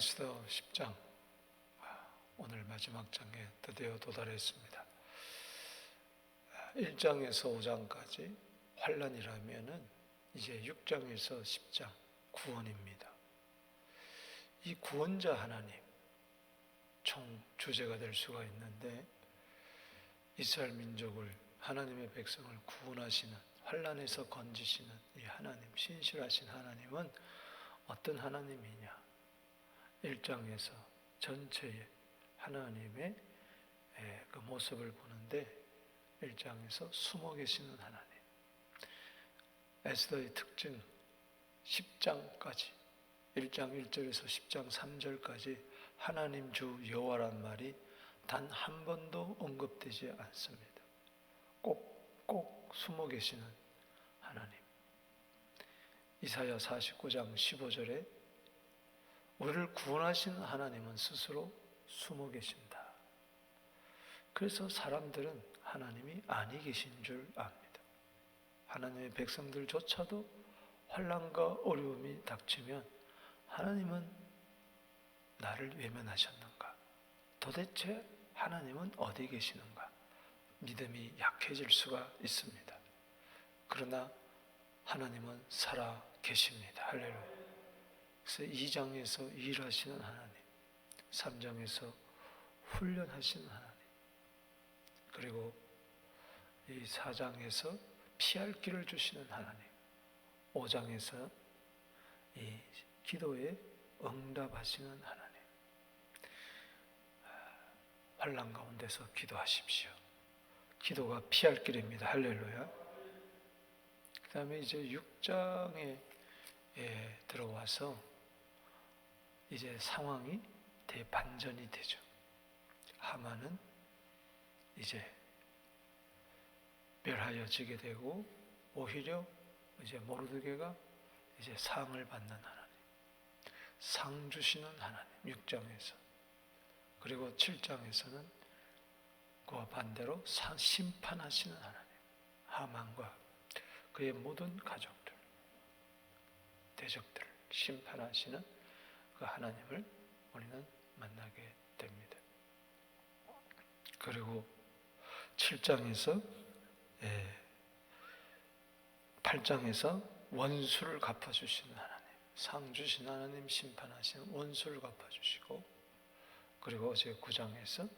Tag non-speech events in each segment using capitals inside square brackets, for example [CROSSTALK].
에스더 10장 아, 오늘 마지막 장에 드디어 도달했습니다. 1장에서 5장까지 환란이라면은 이제 6장에서 10장 구원입니다. 이 구원자 하나님 총 주제가 될 수가 있는데 이스라엘 민족을 하나님의 백성을 구원하시는 환란에서 건지시는 이 하나님 신실하신 하나님은 어떤 하나님이냐? 1장에서 전체의 하나님의 예, 그 모습을 보는데 1장에서 숨어 계시는 하나님. 에스더의 특징 10장까지 1장 1절에서 10장 3절까지 하나님 주 여호와란 말이 단 한 번도 언급되지 않습니다. 꼭, 꼭 숨어 계시는 하나님. 이사야 49장 15절에 우리를 구원하시는 하나님은 스스로 숨어 계신다. 그래서 사람들은 하나님이 아니 계신 줄 압니다. 하나님의 백성들조차도 환란과 어려움이 닥치면 하나님은 나를 외면하셨는가? 도대체 하나님은 어디 계시는가? 믿음이 약해질 수가 있습니다. 그러나 하나님은 살아 계십니다. 할렐루야. 그래서 2장에서 일하시는 하나님, 3장에서 훈련하시는 하나님, 그리고 이 4장에서 피할 길을 주시는 하나님, 5장에서 이 기도에 응답하시는 하나님. 환란 가운데서 기도하십시오. 기도가 피할 길입니다. 할렐루야. 그 다음에 이제 6장에 들어와서 이제 상황이 대반전이 되죠. 하만은 이제 멸하여지게 되고 오히려 이제 모르드게가 이제 상을 받는 하나님, 상 주시는 하나님 6장에서 그리고 7장에서는 그와 반대로 심판하시는 하나님, 하만과 그의 모든 가족들, 대적들을 심판하시는 그 하나님을 우리는 만나게 됩니다. 그리고 7장에서 8장에서 원수를 갚아주시는 하나님, 상 주신 하나님 심판하시는 원수를 갚아주시고 그리고 어제 9장에서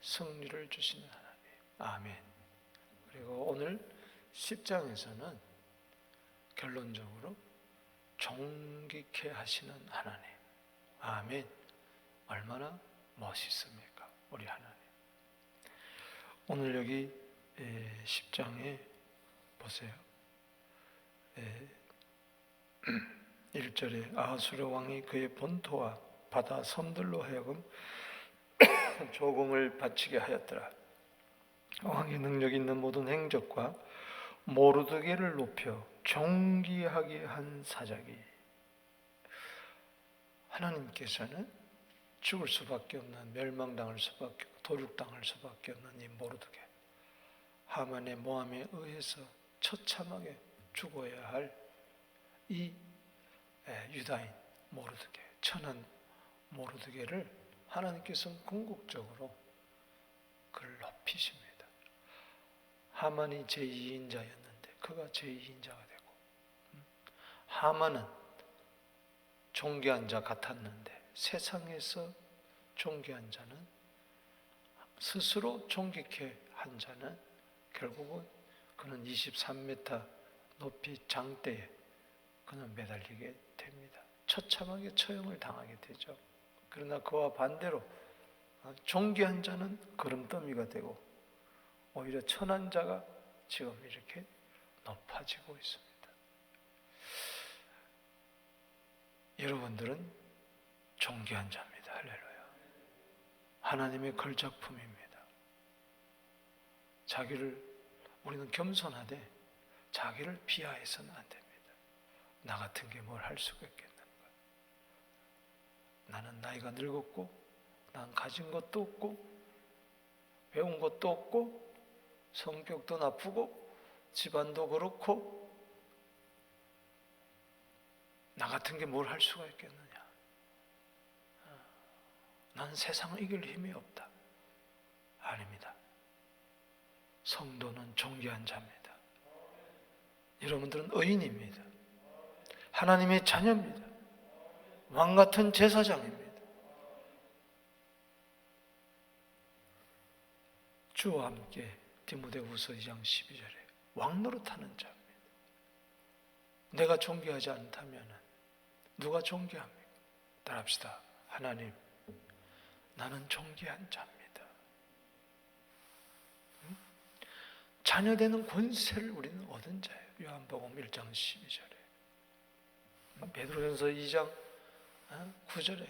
승리를 주시는 하나님, 아멘. 그리고 오늘 10장에서는 결론적으로 종기케 하시는 하나님, 아멘. 얼마나 멋있습니까? 우리 하나님. 오늘 여기 10장에 보세요. 1절에 [CLEARS THROAT] 아수르 왕이 그의 본토와 바다 섬들로 하여금 [CLEARS THROAT] 조공을 바치게 하였더라. 왕의 능력 있는 모든 행적과 모르드게를 높여 존귀하게 한 사작이 하나님께서는 죽을 수밖에 없는 멸망당할 수밖에 없고 도륙당할 수밖에 없는 이 모르드게 하만의 모함에 의해서 처참하게 죽어야 할 이 유다인 모르드게 천한 모르드게를 하나님께서는 궁극적으로 그를 높이십니다. 하만이 제2인자였는데 그가 제2인자가 되고 하만은 존귀한 자 같았는데 세상에서 존귀한 자는 스스로 존귀케 한 자는 결국은 그는 23m 높이 장대에 그는 매달리게 됩니다. 처참하게 처형을 당하게 되죠. 그러나 그와 반대로 존귀한 자는 걸음더미가 되고 오히려 천한 자가 지금 이렇게 높아지고 있습니다. 여러분들은 존귀한 자입니다. 할렐루야. 하나님의 걸작품입니다. 자기를 우리는 겸손하되 자기를 비하해서는 안 됩니다. 나 같은 게 뭘 할 수가 있겠는가? 나는 나이가 늙었고, 난 가진 것도 없고, 배운 것도 없고, 성격도 나쁘고, 집안도 그렇고, 나 같은 게 뭘 할 수가 있겠느냐? 난 세상을 이길 힘이 없다. 아닙니다. 성도는 존귀한 자입니다. 여러분들은 의인입니다. 하나님의 자녀입니다. 왕 같은 제사장입니다. 주와 함께 디모데후서 2장 12절에 왕 노릇하는 자입니다. 내가 존귀하지 않다면 누가 존귀합니까? 따라합시다. 하나님, 나는 존귀한 자입니다. 응? 자녀되는 권세를 우리는 얻은 자예요. 요한복음 1장 12절에. 베드로전서 2장 9절에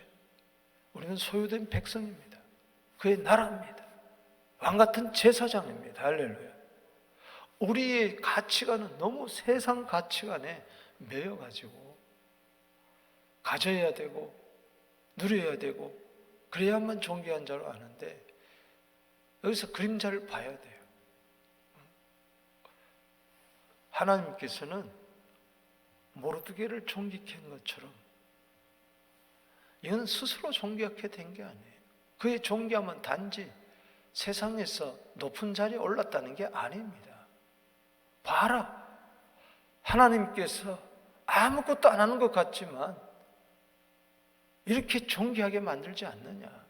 우리는 소유된 백성입니다. 그의 나라입니다. 왕 같은 제사장입니다. 할렐루야. 우리의 가치관은 너무 세상 가치관에 매여 가지고 가져야 되고 누려야 되고 그래야만 존귀한 자로 아는데 여기서 그림자를 봐야 돼요. 하나님께서는 모르드게를 존귀케 한 것처럼 이건 스스로 존귀하게 된 게 아니에요. 그의 존귀함은 단지 세상에서 높은 자리에 올랐다는 게 아닙니다. 봐라. 하나님께서 아무것도 안 하는 것 같지만 이렇게 존귀하게 만들지 않느냐.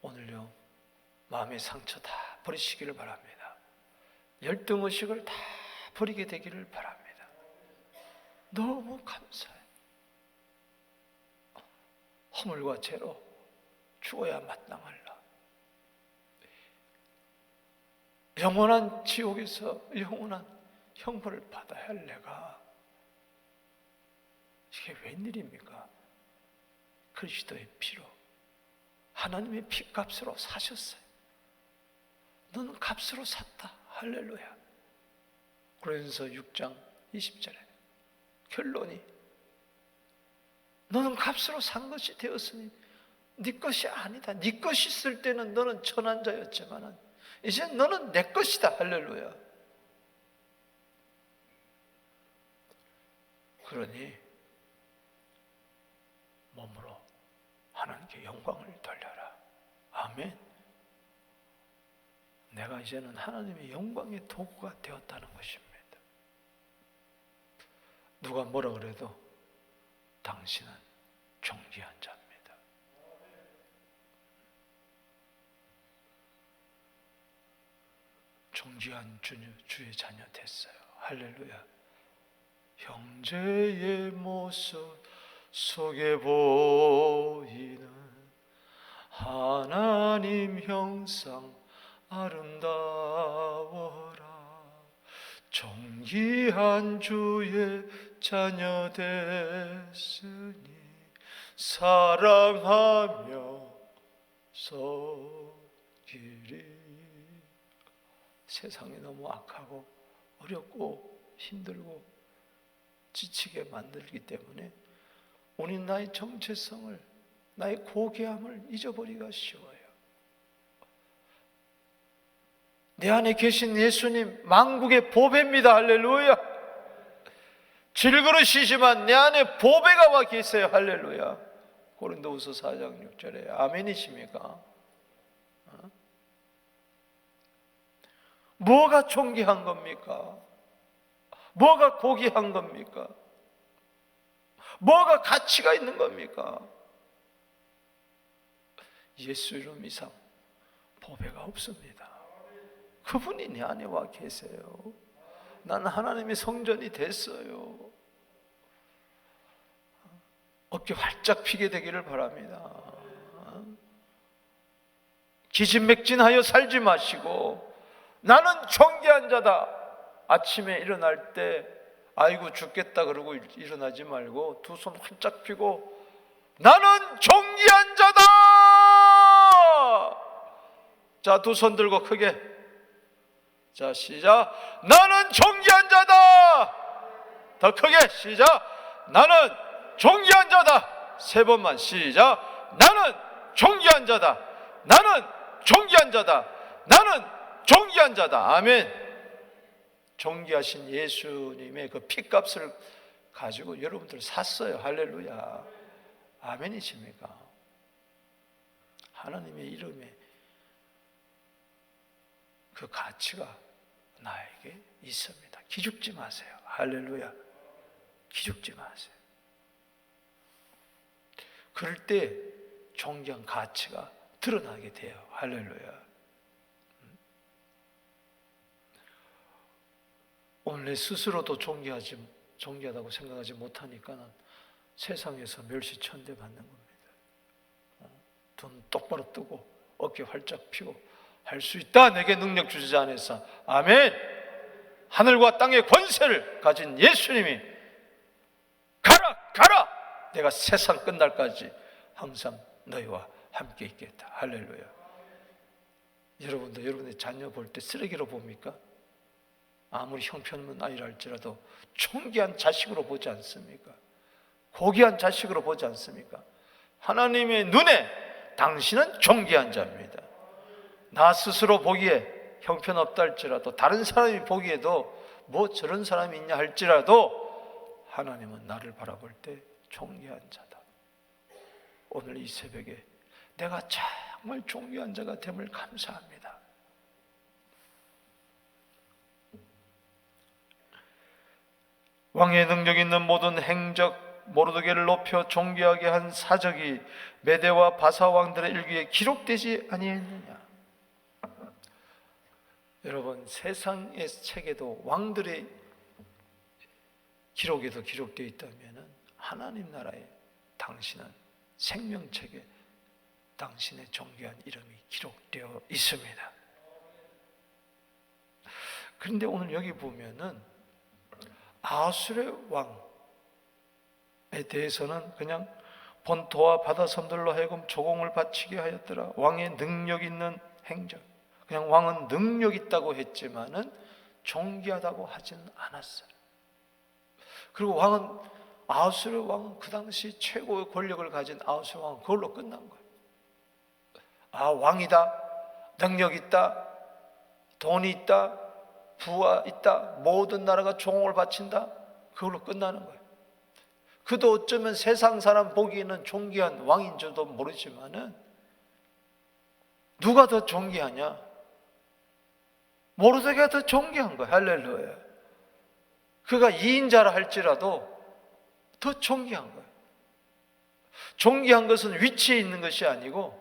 오늘요, 마음의 상처 다 버리시기를 바랍니다. 열등 의식을 다 버리게 되기를 바랍니다. 너무 감사해요. 허물과 죄로 죽어야 마땅할라. 영원한 지옥에서 영원한 형벌을 받아야 할 내가 이게 웬일입니까? 그리스도의 피로 하나님의 피값으로 사셨어요. 너는 값으로 샀다. 할렐루야. 그래서 6장 20절에 결론이 너는 값으로 산 것이 되었으니 네 것이 아니다. 네 것이 있을 때는 너는 천한 자였지만은 이제 너는 내 것이다. 할렐루야. 그러니 몸으로 하나님께 영광을 돌려라. 아멘. 내가 이제는 하나님의 영광의 도구가 되었다는 것입니다. 누가 뭐라 그래도 당신은 존귀한 자입니다. 주녀, 주의 자녀 됐어요. 할렐루야. 형제의 모습 속에 보이는 하나님 형상 아름다워라. 존귀한 주의 자녀 됐으니 사랑하며 서기리 세상이 너무 악하고 어렵고 힘들고 지치게 만들기 때문에 우리 나의 정체성을 나의 고귀함을 잊어버리기가 쉬워요. 내 안에 계신 예수님 망국의 보배입니다. 할렐루야. 질그릇이지만 내 안에 보배가 와 계세요. 할렐루야. 고린도후서 4장 6절에 아멘이십니까? 어? 뭐가 존귀한 겁니까? 뭐가 고귀한 겁니까? 뭐가 가치가 있는 겁니까? 예수 이름 이상 보배가 없습니다. 그분이 내 안에 와 계세요. 난 하나님의 성전이 됐어요. 어깨 활짝 피게 되기를 바랍니다. 기진맥진하여 살지 마시고 나는 존귀한 자다. 아침에 일어날 때 아이고 죽겠다 그러고 일어나지 말고 두 손 활짝 펴고 나는 존귀한 자다. 자, 두 손 들고 크게 자, 시작. 나는 존귀한 자다. 더 크게 시작. 나는 존귀한 자다. 세 번만 시작. 나는 존귀한 자다. 나는 존귀한 자다. 나는 존귀한 자다. 아멘. 존귀하신 예수님의 그 피값을 가지고 여러분들 샀어요. 할렐루야. 아멘이십니까? 하나님의 이름에 그 가치가 나에게 있습니다. 기죽지 마세요. 할렐루야. 기죽지 마세요. 그럴 때 존귀한 가치가 드러나게 돼요. 할렐루야. 오늘 내 스스로도 존귀하지 존귀하다고 생각하지 못하니까는 세상에서 멸시천대 받는 겁니다. 어, 눈 똑바로 뜨고 어깨 활짝 펴고 할 수 있다. 내게 능력 주시지 않았사. 아멘. 하늘과 땅의 권세를 가진 예수님이 가라 가라. 내가 세상 끝날까지 항상 너희와 함께 있겠다. 할렐루야. 여러분도 여러분의 자녀 볼 때 쓰레기로 봅니까? 아무리 형편없는 아이라 할지라도 존귀한 자식으로 보지 않습니까? 고귀한 자식으로 보지 않습니까? 하나님의 눈에 당신은 존귀한 자입니다. 나 스스로 보기에 형편없다 할지라도 다른 사람이 보기에도 뭐 저런 사람이 있냐 할지라도 하나님은 나를 바라볼 때 존귀한 자다. 오늘 이 새벽에 내가 정말 존귀한 자가 됨을 감사합니다. 왕의 능력 있는 모든 행적 모르드게를 높여 존귀하게 한 사적이 메대와 바사 왕들의 일기에 기록되지 아니했느냐? 여러분 세상의 책에도 왕들의 기록에도 기록되어 있다면 하나님 나라에 당신은 생명책에 당신의 존귀한 이름이 기록되어 있습니다. 그런데 오늘 여기 보면은 아수르의 왕에 대해서는 그냥 본토와 바다 섬들로 하여금 조공을 바치게 하였더라. 왕의 능력 있는 행적. 그냥 왕은 능력 있다고 했지만은 존귀하다고 하지는 않았어요. 그리고 왕은 아수르 왕은 그 당시 최고의 권력을 가진 아수르 왕은 그걸로 끝난 거예요. 아 왕이다, 능력 있다, 돈이 있다, 부와 있다, 모든 나라가 종을 바친다, 그걸로 끝나는 거예요. 그도 어쩌면 세상 사람 보기에는 존귀한 왕인 줄도 모르지만은 누가 더 존귀하냐? 모르드게가 더 존귀한 거야. 할렐루야. 그가 이인자라 할지라도 더 존귀한 거야. 존귀한 것은 위치에 있는 것이 아니고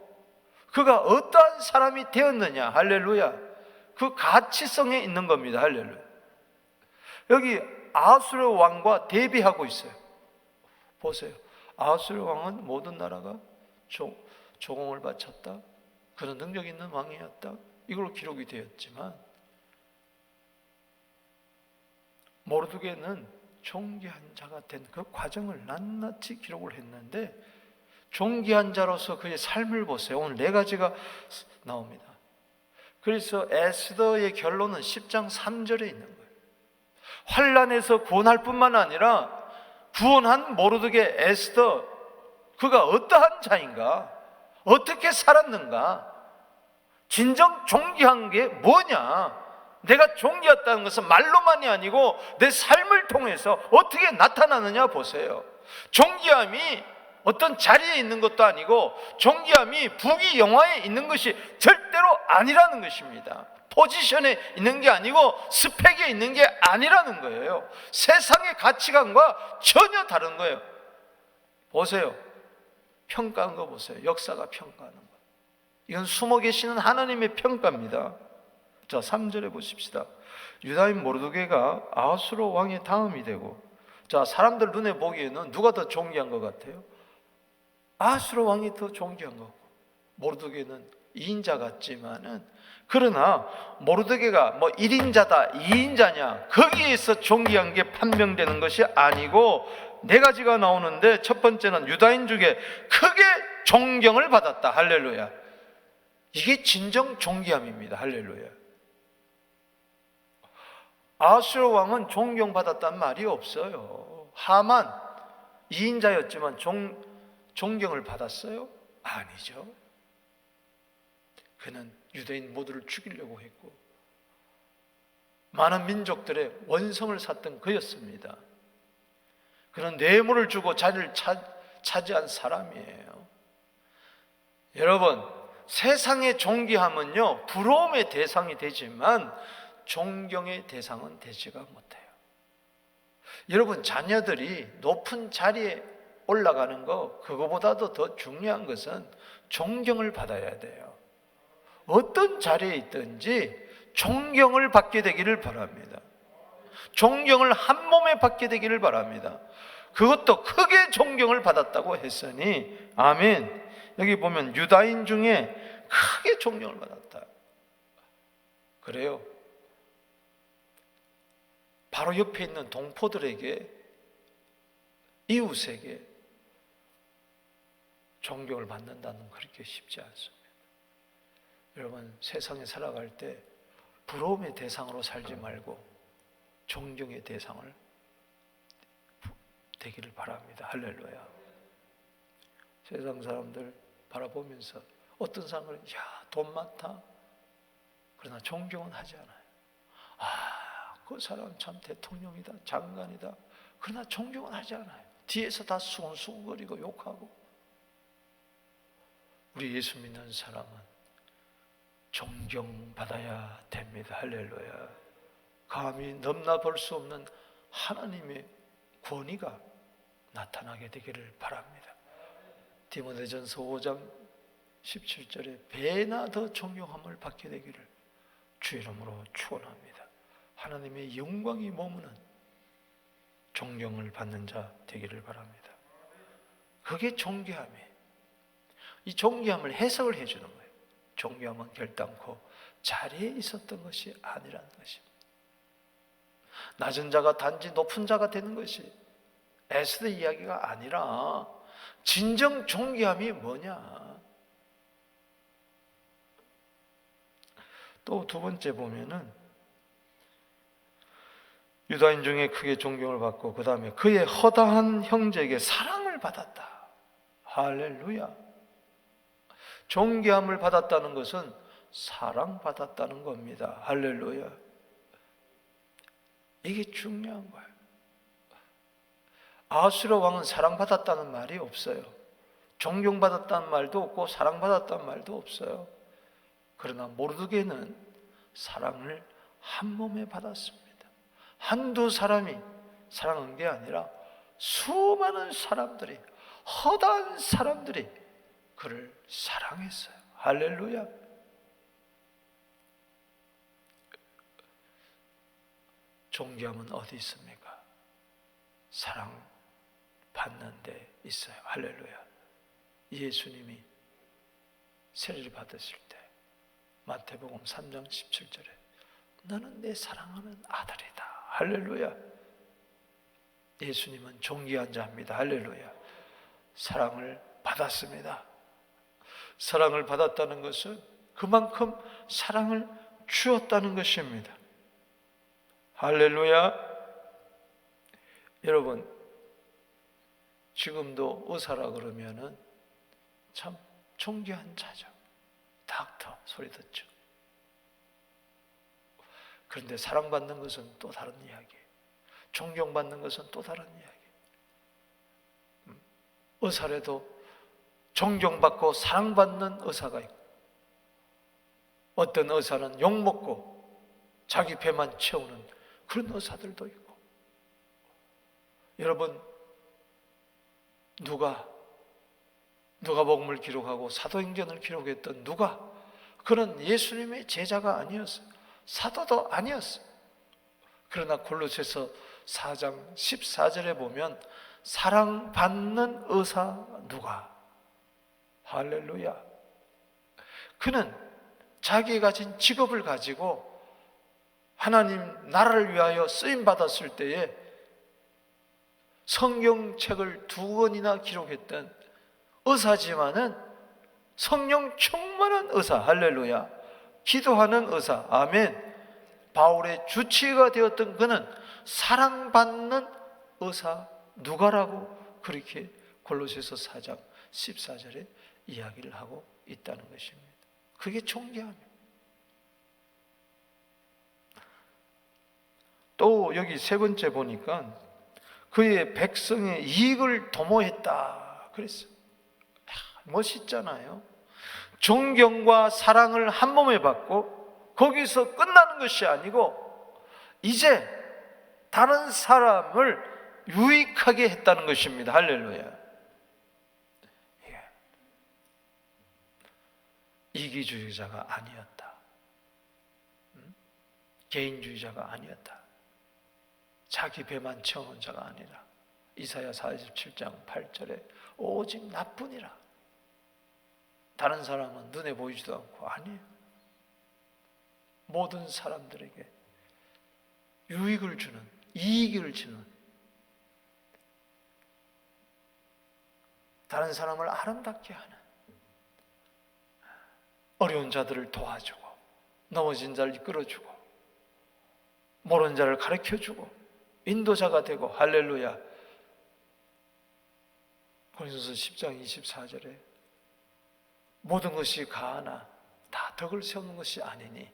그가 어떠한 사람이 되었느냐. 할렐루야. 그 가치성에 있는 겁니다. 할렐루야. 여기 아수르 왕과 대비하고 있어요. 보세요. 아수르 왕은 모든 나라가 조, 조공을 바쳤다. 그런 능력 있는 왕이었다. 이걸로 기록이 되었지만 모르드게는 존귀한 자가 된 그 과정을 낱낱이 기록을 했는데 존귀한 자로서 그의 삶을 보세요. 오늘 네 가지가 나옵니다. 그래서 에스더의 결론은 10장 3절에 있는 거예요. 환란에서 구원할 뿐만 아니라 구원한 모르드게 에스더 그가 어떠한 자인가? 어떻게 살았는가? 진정 존귀한 게 뭐냐? 내가 존귀했다는 것은 말로만이 아니고 내 삶을 통해서 어떻게 나타나느냐 보세요. 존귀함이 어떤 자리에 있는 것도 아니고 존귀함이 부귀 영화에 있는 것이 절대로 아니라는 것입니다. 포지션에 있는 게 아니고 스펙에 있는 게 아니라는 거예요. 세상의 가치관과 전혀 다른 거예요. 보세요. 평가한 거 보세요. 역사가 평가하는 거. 이건 숨어 계시는 하나님의 평가입니다. 자, 3절에 보십시다. 유다인 모르드게가 아수르 왕의 다음이 되고 자, 사람들 눈에 보기에는 누가 더 존귀한 것 같아요? 아수르 왕이 더 거고 모르드게는 2인자 같지만은 그러나 모르드게가 뭐 1인자다, 2인자냐 거기에서 존귀한 게 판명되는 것이 아니고 네 가지가 나오는데 첫 번째는 유다인 중에 크게 존경을 받았다. 할렐루야. 이게 진정 존귀함입니다. 할렐루야. 아수르 왕은 존경받았단 말이 없어요. 하만 2인자였지만 존, 존경을 받았어요? 아니죠. 그는 유대인 모두를 죽이려고 했고 많은 민족들의 원성을 샀던 그였습니다. 그는 뇌물을 주고 자리를 차, 차지한 사람이에요. 여러분, 세상의 존귀함은요, 부러움의 대상이 되지만 존경의 대상은 되지가 못해요. 여러분, 자녀들이 높은 자리에 올라가는 거, 그거보다도 더 중요한 것은 존경을 받아야 돼요. 어떤 자리에 있든지 존경을 받게 되기를 바랍니다. 존경을 한 몸에 받게 되기를 바랍니다. 그것도 크게 존경을 받았다고 했으니, 아멘. 여기 보면 유다인 중에 크게 존경을 받았다. 그래요. 바로 옆에 있는 동포들에게, 이웃에게 존경을 받는다는 건 그렇게 쉽지 않습니다. 여러분, 세상에 살아갈 때 부러움의 대상으로 살지 말고 존경의 대상을 되기를 바랍니다. 할렐루야. 세상 사람들 바라보면서 어떤 사람은 야, 돈 많다. 그러나 존경은 하지 않아요. 아, 그 사람 참 대통령이다. 장관이다. 그러나 존경은 하지 않아요. 뒤에서 다 수근수근거리고 욕하고. 우리 예수 믿는 사람은 존경받아야 됩니다. 할렐루야. 감히 넘나 볼 수 없는 하나님의 권위가 나타나게 되기를 바랍니다. 디모데전서 5장 17절에 배나 더 존경함을 받게 되기를 주 이름으로 축원합니다. 하나님의 영광이 머무는 존경을 받는 자 되기를 바랍니다. 그게 존귀함이에요. 이 존귀함을 해석을 해주는 거예요. 존귀함은 결단코 자리에 있었던 것이 아니라는 것입니다. 낮은 자가 단지 높은 자가 되는 것이 에스더 이야기가 아니라 진정 존귀함이 뭐냐? 또 두 번째 보면은 유다인 중에 크게 존경을 받고 그 다음에 그의 허다한 형제에게 사랑을 받았다. 할렐루야. 존귀함을 받았다는 것은 사랑받았다는 겁니다. 할렐루야. 이게 중요한 거예요. 아수르 왕은 사랑받았다는 말이 없어요. 존경받았다는 말도 없고 사랑받았다는 말도 없어요. 그러나 모르드게는 사랑을 한 몸에 받았습니다. 한두 사람이 사랑한 게 아니라 수많은 사람들이 허다한 사람들이 그를 사랑했어요. 할렐루야. 존경은 어디 있습니까? 사랑 받는 데 있어요. 할렐루야. 예수님이 세례를 받으실 때 마태복음 3장 17절에 너는 내 사랑하는 아들이다. 할렐루야. 예수님은 존귀한 자입니다. 할렐루야. 사랑을 받았습니다. 사랑을 받았다는 것은 그만큼 사랑을 주었다는 것입니다. 할렐루야. 여러분, 지금도 의사라 그러면은 참 존귀한 자죠. 닥터 소리 듣죠. 그런데 사랑받는 것은 또 다른 이야기예요. 존경받는 것은 또 다른 이야기예요. 음, 의사라도 존경받고 사랑받는 의사가 있고 어떤 의사는 욕먹고 자기 배만 채우는 그런 의사들도 있고 여러분 누가 누가 복음을 기록하고 사도행전을 기록했던 누가 그는 예수님의 제자가 아니었어요. 사도도 아니었어요. 그러나 골로새서 4장 14절에 보면 사랑받는 의사 누가 할렐루야. 그는 자기가 가진 직업을 가지고 하나님 나라를 위하여 쓰임 받았을 때에 성경책을 두 권이나 기록했던 의사지만은 성령 충만한 의사 할렐루야 기도하는 의사 아멘 바울의 주치가 되었던 그는 사랑받는 의사 누가라고 그렇게 골로새서 4장 14절에 이야기를 하고 있다는 것입니다. 그게 존귀함이에요. 또 여기 세 번째 보니까 그의 백성의 이익을 도모했다 그랬어요. 멋있잖아요. 존경과 사랑을 한 몸에 받고 거기서 끝나는 것이 아니고 이제 다른 사람을 유익하게 했다는 것입니다. 할렐루야. 예. 이기주의자가 아니었다. 음? 개인주의자가 아니었다. 자기 배만 채우는 자가 아니라 이사야 47장 8절에 오직 나뿐이라. 다른 사람은 눈에 보이지도 않고 아니에요. 모든 사람들에게 유익을 주는 이익을 주는 다른 사람을 아름답게 하는 어려운 자들을 도와주고 넘어진 자를 이끌어주고 모르는 자를 가르쳐주고 인도자가 되고 할렐루야 고린도서 10장 24절에 모든 것이 가하나 다 덕을 세우는 것이 아니니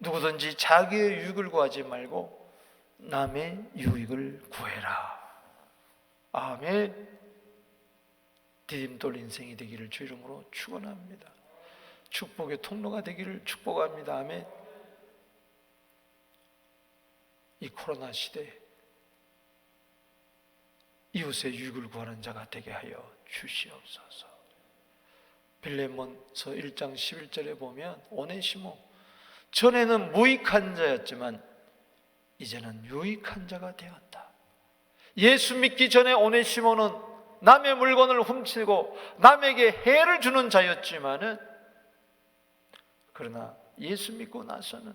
누구든지 자기의 유익을 구하지 말고 남의 유익을 구해라. 아멘. 디딤돌 인생이 되기를 주 이름으로 축원합니다. 축복의 통로가 되기를 축복합니다. 아멘. 이 코로나 시대에 이웃의 유익을 구하는 자가 되게 하여 주시옵소서. 빌레몬서 1장 11절에 보면 오네시모 전에는 무익한 자였지만 이제는 유익한 자가 되었다. 예수 믿기 전에 오네시모는 남의 물건을 훔치고 남에게 해를 주는 자였지만은 그러나 예수 믿고 나서는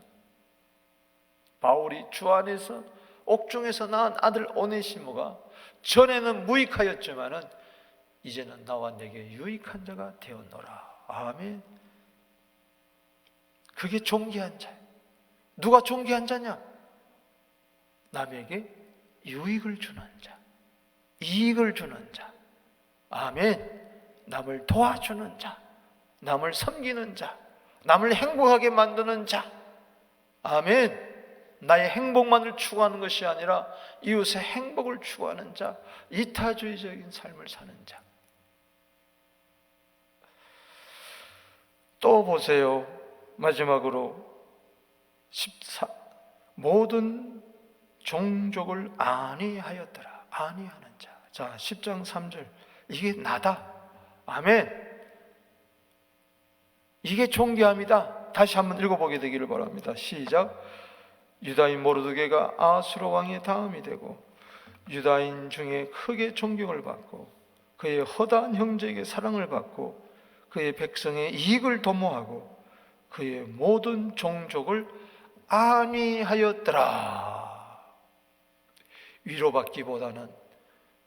바울이 주 안에서 옥중에서 낳은 아들 오네시모가 전에는 무익하였지만은 이제는 나와 내게 유익한 자가 되었노라. 아멘. 그게 존귀한 자. 누가 존귀한 자냐? 남에게 유익을 주는 자, 이익을 주는 자. 아멘. 남을 도와주는 자, 남을 섬기는 자, 남을 행복하게 만드는 자. 아멘. 나의 행복만을 추구하는 것이 아니라 이웃의 행복을 추구하는 자, 이타주의적인 삶을 사는 자. 또 보세요. 마지막으로 14 모든 종족을 아니하였더라. 아니하는 자. 자, 10장 3절. 이게 나다. 아멘. 이게 존귀함이다. 다시 한번 읽어보게 되기를 바랍니다. 시작. 유다인 모르드게가 아수로 왕의 다음이 되고 유다인 중에 크게 존경을 받고 그의 허다한 형제에게 사랑을 받고 그의 백성의 이익을 도모하고 그의 모든 종족을 안위하였더라. 위로받기보다는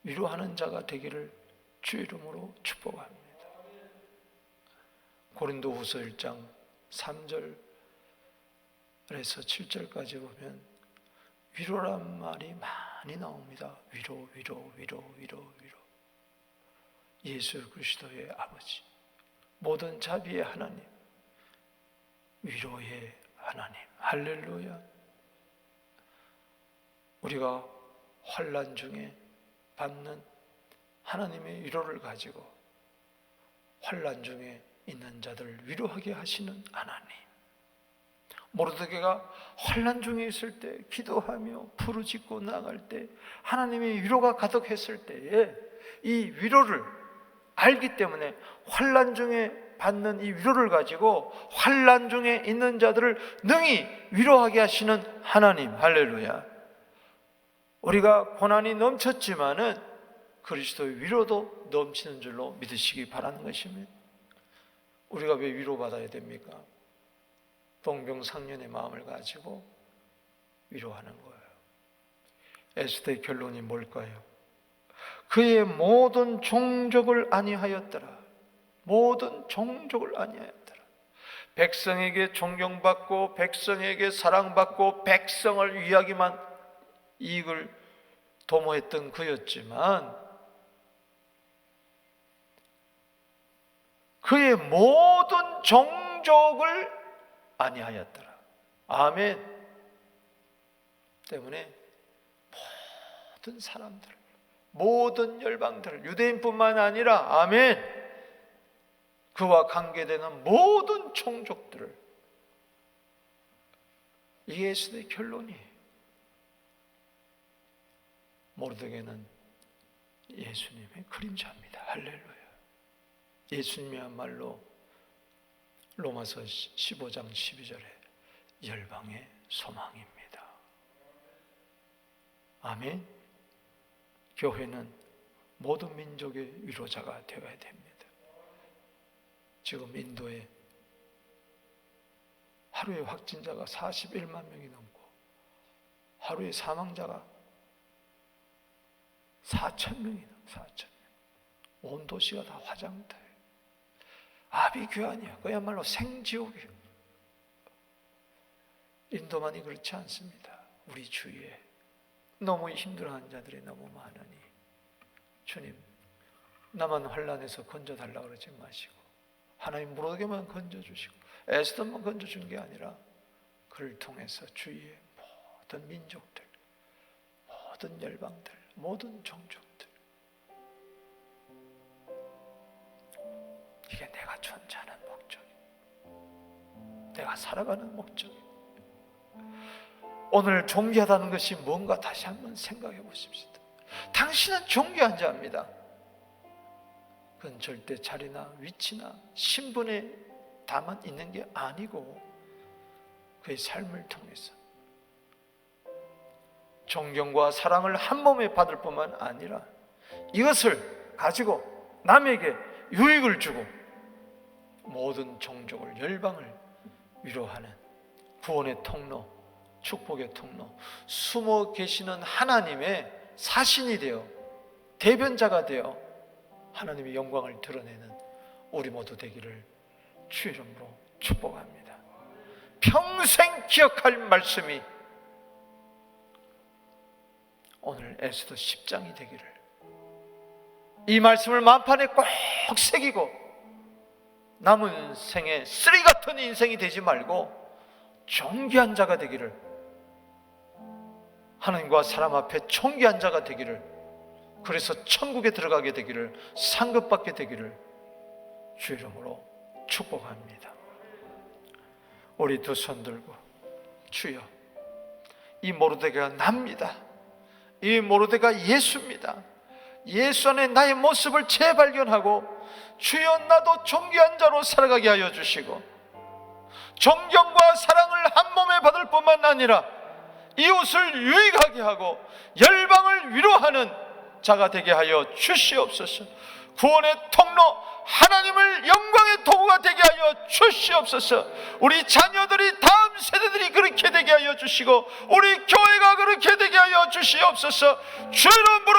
위로하는 자가 되기를 주 이름으로 축복합니다. 고린도후서 1장 3절에서 7절까지 보면 위로란 말이 많이 나옵니다. 위로, 위로, 위로, 위로, 위로. 예수 그리스도의 아버지, 모든 자비의 하나님, 위로의 하나님. 할렐루야. 우리가 환란 중에 받는 하나님의 위로를 가지고 환란 중에 있는 자들을 위로하게 하시는 하나님. 모르드게가 환란 중에 있을 때 기도하며 부르짖고 나갈 때 하나님의 위로가 가득했을 때에 이 위로를 알기 때문에 환란 중에 받는 이 위로를 가지고 환란 중에 있는 자들을 능히 위로하게 하시는 하나님 할렐루야. 우리가 고난이 넘쳤지만은 그리스도의 위로도 넘치는 줄로 믿으시기 바라는 것입니다. 우리가 왜 위로받아야 됩니까? 동병상련의 마음을 가지고 위로하는 거예요. 에스더의 결론이 뭘까요? 그의 모든 종족을 아니하였더라. 모든 종족을 아니하였더라. 백성에게 존경받고 백성에게 사랑받고 백성을 위하기만 이익을 도모했던 그였지만 그의 모든 종족을 아니하였더라. 아멘. 때문에 모든 사람들, 모든 열방들, 유대인뿐만 아니라 아멘. 그와 관계되는 모든 종족들을 예수의 결론이에요. 모르드게는 예수님의 그림자입니다. 할렐루야. 예수님이야말로 로마서 15장 12절에 열방의 소망입니다. 아멘. 교회는 모든 민족의 위로자가 되어야 됩니다. 지금 인도에 하루에 확진자가 41만 명이 넘고 하루에 사망자가 4천 명이 넘어 4천 명. 온 도시가 다 화장터예요. 아비규환이야. 그야말로 생지옥이에요. 인도만이 그렇지 않습니다. 우리 주위에 너무 힘들어하는 자들이 너무 많으니 주님 나만 환란에서 건져달라 그러지 마시고 하나님 무르게만 건져주시고 에스더만 건져준 게 아니라 그를 통해서 주위의 모든 민족들 모든 열방들 모든 종족들 이게 내가 존재하는 목적이 내가 살아가는 목적이 오늘 존귀하다는 것이 뭔가 다시 한번 생각해 보십시오. 당신은 존귀한 자입니다. 그건 절대 자리나 위치나 신분에 다만 있는 게 아니고 그의 삶을 통해서 존경과 사랑을 한 몸에 받을 뿐만 아니라 이것을 가지고 남에게 유익을 주고 모든 종족을 열방을 위로하는 구원의 통로 축복의 통로, 숨어 계시는 하나님의 사신이 되어 대변자가 되어 하나님의 영광을 드러내는 우리 모두 되기를 주 이름으로 축복합니다. 평생 기억할 말씀이 오늘 에스더 10장이 되기를 이 말씀을 만판에 꼭 새기고 남은 생에 쓰리 같은 인생이 되지 말고 존귀한 자가 되기를 하나님과 사람 앞에 존귀한 자가 되기를 그래서 천국에 들어가게 되기를 상급받게 되기를 주 이름으로 축복합니다. 우리 두 손 들고 주여 이 모르드가 납니다. 이 모르드가 예수입니다. 예수 안에 나의 모습을 재발견하고 주여 나도 존귀한 자로 살아가게 하여 주시고 존경과 사랑을 한 몸에 받을 뿐만 아니라 이웃을 유익하게 하고 열방을 위로하는 자가 되게 하여 주시옵소서. 구원의 통로 하나님을 영광의 도구가 되게 하여 주시옵소서. 우리 자녀들이 다음 세대들이 그렇게 되게 하여 주시고 우리 교회가 그렇게 되게 하여 주시옵소서. 주 이름으로